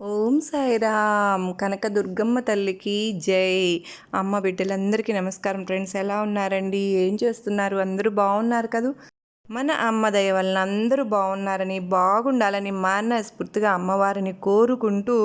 ఓం సాయిరామ్. కనక దుర్గమ్మ తల్లికి జై. అమ్మ బిడ్డలందరికీ నమస్కారం. ఫ్రెండ్స్ ఎలా ఉన్నారండి? ఏం చేస్తున్నారు? అందరూ బాగున్నారు కదూ? మన అమ్మ దయ వలన అందరూ బాగున్నారని బాగుండాలని మనస్ఫూర్తిగా అమ్మవారిని కోరుకుంటూ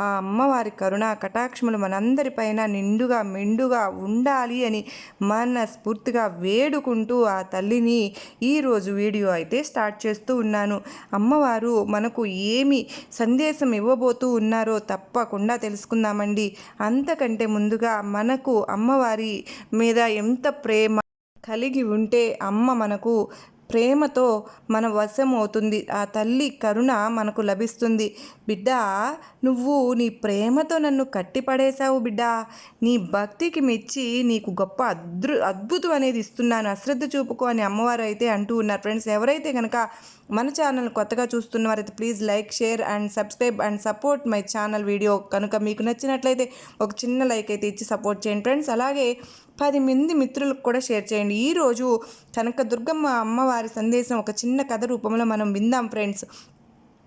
ఆ అమ్మవారి కరుణ కటాక్షములు మనందరిపైన నిండుగా మెండుగా ఉండాలి అని మనస్ఫూర్తిగా వేడుకుంటూ ఆ తల్లిని ఈరోజు వీడియో అయితే స్టార్ట్ చేస్తూ ఉన్నాను. అమ్మవారు మనకు ఏమి సందేశం ఇవ్వబోతూ ఉన్నారో తప్పకుండా తెలుసుకుందామండి. అంతకంటే ముందుగా మనకు అమ్మవారి మీద ఎంత ప్రేమ కలిగి ఉంటే అమ్మ మనకు ప్రేమతో మన వశం అవుతుంది ఆ తల్లి కరుణ మనకు లభిస్తుంది. బిడ్డ నువ్వు నీ ప్రేమతో నన్ను కట్టిపడేశావు బిడ్డ. నీ భక్తికి మెచ్చి నీకు గొప్ప అద్భు అద్భుతం అనేది ఇస్తున్నాను. అశ్రద్ధ చూపుకో అని అమ్మవారు అయితే అంటూ ఉన్నారు. ఫ్రెండ్స్ ఎవరైతే కనుక మన ఛానల్ కొత్తగా చూస్తున్నవారైతే please like share and subscribe and support my channel video. కనుక మీకు నచ్చినట్లయితే ఒక చిన్న లైక్ అయితే ఇచ్చి సపోర్ట్ చేయండి ఫ్రెండ్స్. అలాగే పది మంది మిత్రులకు కూడా షేర్ చేయండి. ఈరోజు కనక దుర్గమ్మ అమ్మవారి సందేశం ఒక చిన్న కథ రూపంలో మనం విందాం ఫ్రెండ్స్.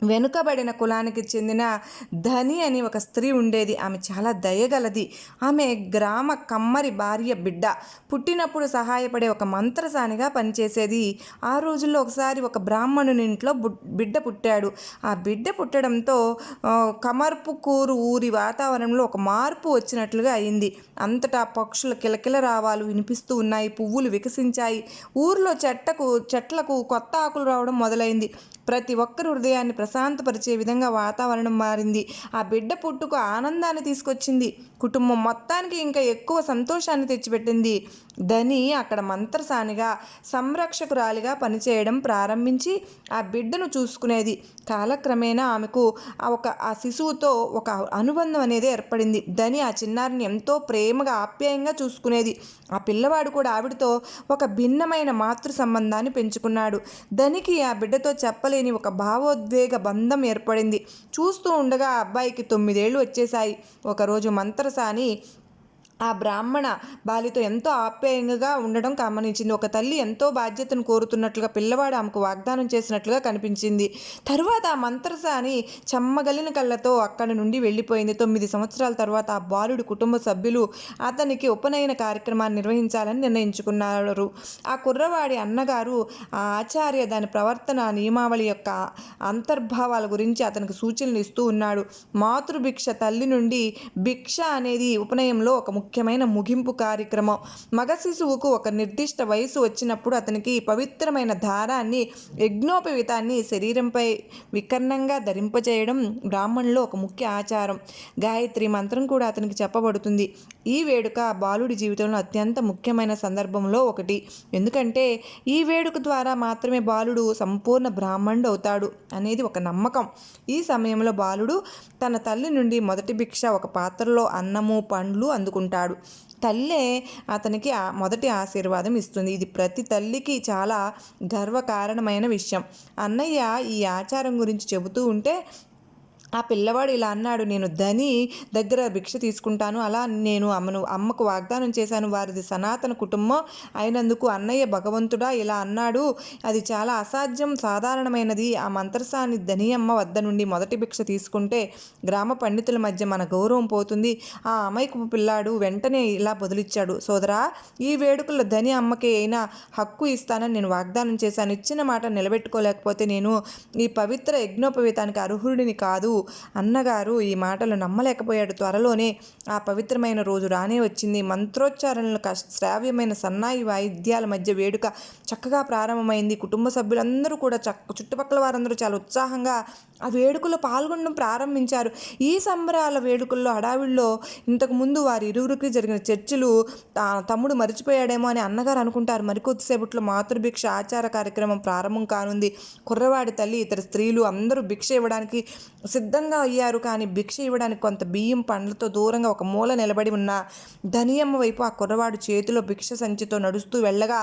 వెనుకబడిన కులానికి చెందిన ధని అని ఒక స్త్రీ ఉండేది. ఆమె చాలా దయగలది. ఆమె గ్రామ కమ్మరి భార్య బిడ్డ. పుట్టినప్పుడు సహాయపడే ఒక మంత్రసానిగా పనిచేసేది. ఆ రోజుల్లో ఒకసారి ఒక బ్రాహ్మణుని ఇంట్లో బిడ్డ పుట్టాడు. ఆ బిడ్డ పుట్టడంతో కమర్పుకూరు ఊరి వాతావరణంలో ఒక మార్పు వచ్చినట్లుగా అయింది. అంతటా పక్షుల కిలకిల రావాలు వినిపిస్తూ ఉన్నాయి. పువ్వులు వికసించాయి. ఊర్లో చెట్టకు చెట్లకు కొత్త ఆకులు రావడం మొదలైంది. ప్రతి ఒక్కరి హృదయాన్ని ప్రశాంతపరిచే విధంగా వాతావరణం మారింది. ఆ బిడ్డ పుట్టుకు ఆనందాన్ని తీసుకొచ్చింది. కుటుంబం మొత్తానికి ఇంకా ఎక్కువ సంతోషాన్ని తెచ్చిపెట్టింది. ధని అక్కడ మంత్రసానిగా సంరక్షకురాలిగా పనిచేయడం ప్రారంభించి ఆ బిడ్డను చూసుకునేది. కాలక్రమేణా ఆమెకు ఒక ఆ శిశువుతో ఒక అనుబంధం అనేది ఏర్పడింది. ధని ఆ చిన్నారిని ఎంతో ప్రేమగా ఆప్యాయంగా చూసుకునేది. ఆ పిల్లవాడు కూడా ఆవిడతో ఒక భిన్నమైన మాతృ సంబంధాన్ని పెంచుకున్నాడు. ధనికి ఆ బిడ్డతో చెప్పలేని ఒక భావోద్వేగ బంధం ఏర్పడింది. చూస్తూ ఉండగా ఆ అబ్బాయికి తొమ్మిదేళ్ళు వచ్చేశాయి. ఒకరోజు మంత్రసాని ఆ బ్రాహ్మణ బాలితో ఎంతో ఆప్యాయంగా ఉండడం గమనించింది. ఒక తల్లి ఎంతో బాధ్యతను కోరుతున్నట్లుగా పిల్లవాడు ఆమెకు వాగ్దానం చేసినట్లుగా కనిపించింది. తరువాత ఆ మంత్రసాని చెమ్మగలిన కళ్ళతో అక్కడి నుండి వెళ్ళిపోయింది. తొమ్మిది సంవత్సరాల తర్వాత ఆ బాలుడి కుటుంబ సభ్యులు అతనికి ఉపనయన కార్యక్రమాన్ని నిర్వహించాలని నిర్ణయించుకున్నారు. ఆ కుర్రవాడి అన్నగారు ఆ ఆచార్య దాని ప్రవర్తన నియమావళి యొక్క అంతర్భావాల గురించి అతనికి సూచనలు ఇస్తూ ఉన్నాడు. మాతృభిక్ష తల్లి నుండి భిక్ష అనేది ఉపనయంలో ఒక ముఖ్యమైన ముగింపు కార్యక్రమం. మగ శిశువుకు ఒక నిర్దిష్ట వయసు వచ్చినప్పుడు అతనికి పవిత్రమైన దారాన్ని యజ్ఞోపవితాన్ని శరీరంపై వికర్ణంగా ధరింపజేయడం బ్రాహ్మణులో ఒక ముఖ్య ఆచారం. గాయత్రి మంత్రం కూడా అతనికి చెప్పబడుతుంది. ఈ వేడుక బాలుడి జీవితంలో అత్యంత ముఖ్యమైన సందర్భంలో ఒకటి. ఎందుకంటే ఈ వేడుక ద్వారా మాత్రమే బాలుడు సంపూర్ణ బ్రాహ్మణుడు అవుతాడు అనేది ఒక నమ్మకం. ఈ సమయంలో బాలుడు తన తల్లి నుండి మొదటి భిక్ష ఒక పాత్రలో అన్నము పండ్లు అందుకుంటాడు. ఉంటాడు. తల్లే అతనికి మొదటి ఆశీర్వాదం ఇస్తుంది. ఇది ప్రతి తల్లికి చాలా గర్వకారణమైన విషయం. అన్నయ్య ఈ ఆచారం గురించి చెబుతూ ఉంటే ఆ పిల్లవాడు ఇలా అన్నాడు నేను ధని దగ్గర భిక్ష తీసుకుంటాను. అలా నేను అమ్మను అమ్మకు వాగ్దానం చేశాను. వారిది సనాతన కుటుంబం అయినందుకు అన్నయ్య భగవంతుడా ఇలా అన్నాడు. అది చాలా అసాధ్యం సాధారణమైనది. ఆ మంత్రసాని ధని అమ్మ వద్ద నుండి మొదటి భిక్ష తీసుకుంటే గ్రామ పండితుల మధ్య మన గౌరవం పోతుంది. ఆ అమ్మాయికు పిల్లాడు వెంటనే ఇలా బదులిచ్చాడు. సోదరా ఈ వేడుకల్లో ధని అమ్మకి అయినా హక్కు ఇస్తానని నేను వాగ్దానం చేశాను. ఇచ్చిన మాట నిలబెట్టుకోలేకపోతే నేను ఈ పవిత్ర యజ్ఞోపవీతానికి అర్హుడిని కాదు. అన్నగారు ఈ మాటలు నమ్మలేకపోయాడు. త్వరలోనే ఆ పవిత్రమైన రోజు రానే వచ్చింది. మంత్రోచ్చారణలు శ్రావ్యమైన సన్నాయి వాయిద్యాల మధ్య వేడుక చక్కగా ప్రారంభమైంది. కుటుంబ సభ్యులందరూ కూడా చక్క చుట్టుపక్కల వారందరూ చాలా ఉత్సాహంగా ఆ వేడుకలో పాల్గొనడం ప్రారంభించారు. ఈ సంబరాల వేడుకల్లో హడావిడిలో ఇంతకుముందు వారి ఇరువురికి జరిగిన చర్చలు తమ్ముడు మర్చిపోయాడేమో అని అన్నగారు అనుకుంటారు. మరికొద్దిసేపట్లో మాతృభిక్ష ఆచార కార్యక్రమం ప్రారంభం కానుంది. కుర్రవాడి తల్లి ఇతర స్త్రీలు అందరూ భిక్ష ఇవ్వడానికి సిద్ధంగా అయ్యారు. కానీ భిక్ష ఇవ్వడానికి కొంత బియ్యం పండ్లతో దూరంగా ఒక మూల నిలబడి ఉన్న ధనియమ్మ వైపు ఆ కుర్రవాడు చేతిలో భిక్ష సంచితో నడుస్తూ వెళ్ళగా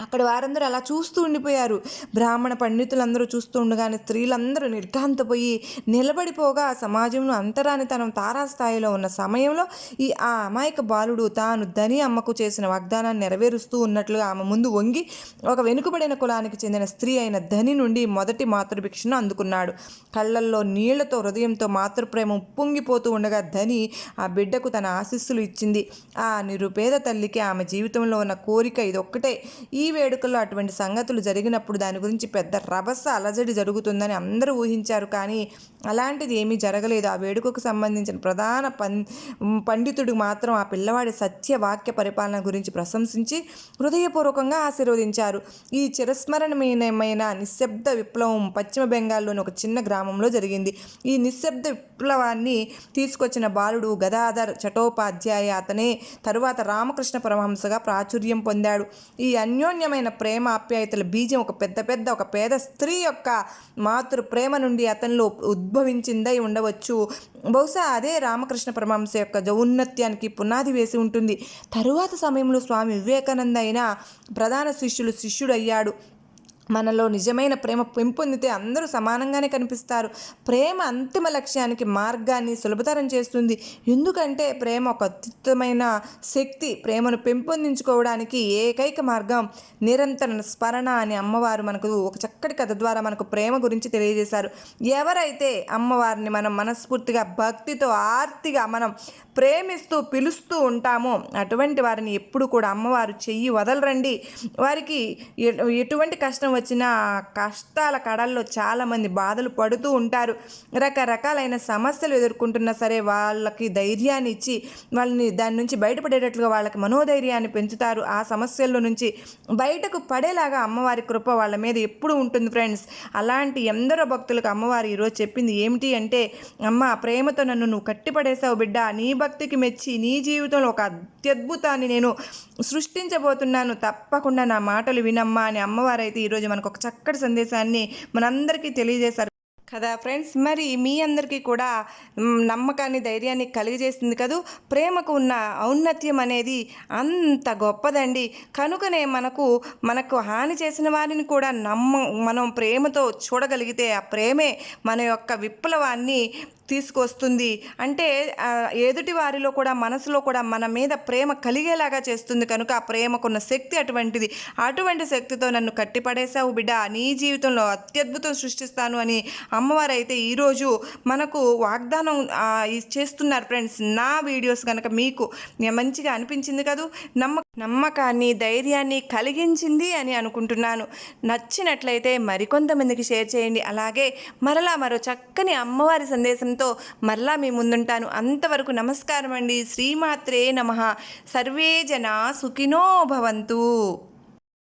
అక్కడ వారందరూ అలా చూస్తూ ఉండిపోయారు. బ్రాహ్మణ పండితులందరూ చూస్తూ ఉండగానే స్త్రీలందరూ నిర్ఘాంతపోయి నిలబడిపోగా సమాజంలో అంతరాని తనం తారాస్థాయిలో ఉన్న సమయంలో ఈ ఆ అమాయక బాలుడు తాను ధని అమ్మకు చేసిన వాగ్దానాన్ని నెరవేరుస్తూ ఉన్నట్లుగా ఆమె ముందు వంగి ఒక వెనుకబడిన కులానికి చెందిన స్త్రీ అయిన ధని నుండి మొదటి మాతృభిక్షను అందుకున్నాడు. కళ్ళల్లో నీళ్ళతో హృదయంతో మాతృప్రేమ ఉప్పొంగిపోతూ ఉండగా ధని ఆ బిడ్డకు తన ఆశీస్సులు ఇచ్చింది. ఆ నిరుపేద తల్లికి ఆమె జీవితంలో ఉన్న కోరిక ఇదొక్కటే. ఈ వేడుకల్లో అటువంటి సంగతులు జరిగినప్పుడు దాని గురించి పెద్ద రభస అలజడి జరుగుతుందని అందరూ ఊహించారు. కానీ అలాంటిది ఏమీ జరగలేదు. ఆ వేడుకకు సంబంధించిన ప్రధాన పం పండితుడు మాత్రం ఆ పిల్లవాడి సత్య వాక్య పరిపాలన గురించి ప్రశంసించి హృదయపూర్వకంగా ఆశీర్వదించారు. ఈ చిరస్మరణీయమైన నిశ్శబ్ద విప్లవం పశ్చిమ బెంగాల్లోని ఒక చిన్న గ్రామంలో జరిగింది. ఈ నిశ్శబ్ద విప్లవాన్ని తీసుకొచ్చిన బాలుడు గదాధర్ చటోపాధ్యాయ అతనే తరువాత రామకృష్ణ పరమహంసగా ప్రాచుర్యం పొందాడు. ఈ అన్యోన్యమైన ప్రేమ ఆప్యాయతల బీజం ఒక పెద్ద పెద్ద ఒక పేద స్త్రీ యొక్క మాతృ ప్రేమ నుండి అతనిలో ఉద్భవించిందై ఉండవచ్చు. బహుశా అదే రామకృష్ణ పరమహంస యొక్క ఔన్నత్యానికి పునాది వేసి ఉంటుంది. తరువాత సమయంలో స్వామి వివేకానంద అయిన ప్రధాన శిష్యులు శిష్యుడయ్యాడు. మనలో నిజమైన ప్రేమ పెంపొందితే అందరూ సమానంగానే కనిపిస్తారు. ప్రేమ అంతిమ లక్ష్యానికి మార్గాన్ని సులభతరం చేస్తుంది. ఎందుకంటే ప్రేమ ఒక అత్యుత్తమైన శక్తి. ప్రేమను పెంపొందించుకోవడానికి ఏకైక మార్గం నిరంతర స్మరణ అని అమ్మవారు మనకు ఒక చక్కటి కథ ద్వారా మనకు ప్రేమ గురించి తెలియజేశారు. ఎవరైతే అమ్మవారిని మనం మనస్ఫూర్తిగా భక్తితో ఆర్తిగా మనం ప్రేమిస్తూ పిలుస్తూ ఉంటామో అటువంటి వారిని ఎప్పుడు కూడా అమ్మవారు చెయ్యి వదలరండి. వారికి ఎటువంటి కష్టం వచ్చిన కష్టాల కడల్లో చాలామంది బాధలు పడుతూ ఉంటారు. రకరకాలైన సమస్యలు ఎదుర్కొంటున్నా సరే వాళ్ళకి ధైర్యాన్ని ఇచ్చి వాళ్ళని దాని నుంచి బయటపడేటట్లుగా వాళ్ళకి మనోధైర్యాన్ని పెంచుతారు. ఆ సమస్యల్లో నుంచి బయటకు పడేలాగా అమ్మవారి కృప వాళ్ళ మీద ఎప్పుడు ఉంటుంది ఫ్రెండ్స్. అలాంటి ఎందరో భక్తులకు అమ్మవారు ఈరోజు చెప్పింది ఏమిటి అంటే అమ్మ ప్రేమతో నన్ను నువ్వు కట్టిపడేశావు బిడ్డ. నీ భక్తికి మెచ్చి నీ జీవితంలో ఒక అత్యద్భుతాన్ని నేను సృష్టించబోతున్నాను. తప్పకుండా నా మాటలు వినమ్మా అని అమ్మవారు అయితే ఈరోజు మనకు ఒక చక్కటి సందేశాన్ని మనందరికీ తెలియజేశారు. కదా ఫ్రెండ్స్? మరి మీ అందరికీ కూడా నమ్మకాన్ని ధైర్యాన్ని కలిగజేస్తుంది కదూ? ప్రేమకు ఉన్న ఔన్నత్యం అనేది అంత గొప్పదండి. కనుకనే మనకు మనకు హాని చేసిన వారిని కూడా నమ్మ మనం ప్రేమతో చూడగలిగితే ఆ ప్రేమే మన యొక్క విప్లవాన్ని తీసుకొస్తుంది. అంటే ఎదుటి వారిలో కూడా మనసులో కూడా మన మీద ప్రేమ కలిగేలాగా చేస్తుంది కనుక ఆ ప్రేమకున్న శక్తి అటువంటిది. అటువంటి శక్తితో నన్ను కట్టిపడేశావు బిడ్డ. నీ జీవితంలో అత్యద్భుతం సృష్టిస్తాను అని అమ్మవారు అయితే ఈరోజు మనకు వాగ్దానం చేస్తున్నారు. ఫ్రెండ్స్ నా వీడియోస్ కనుక మీకు మంచిగా అనిపించింది కదూ నమ్మ నమ్మకాన్ని ధైర్యాన్ని కలిగించింది అని అనుకుంటున్నాను. నచ్చినట్లయితే మరికొంతమందికి షేర్ చేయండి. అలాగే మరలా మరో చక్కని అమ్మవారి సందేశంతో మరలా మీ ముందుంటాను. అంతవరకు నమస్కారం అండి శ్రీమాత్రే నమ. సర్వే జన సుఖినో భవంతు.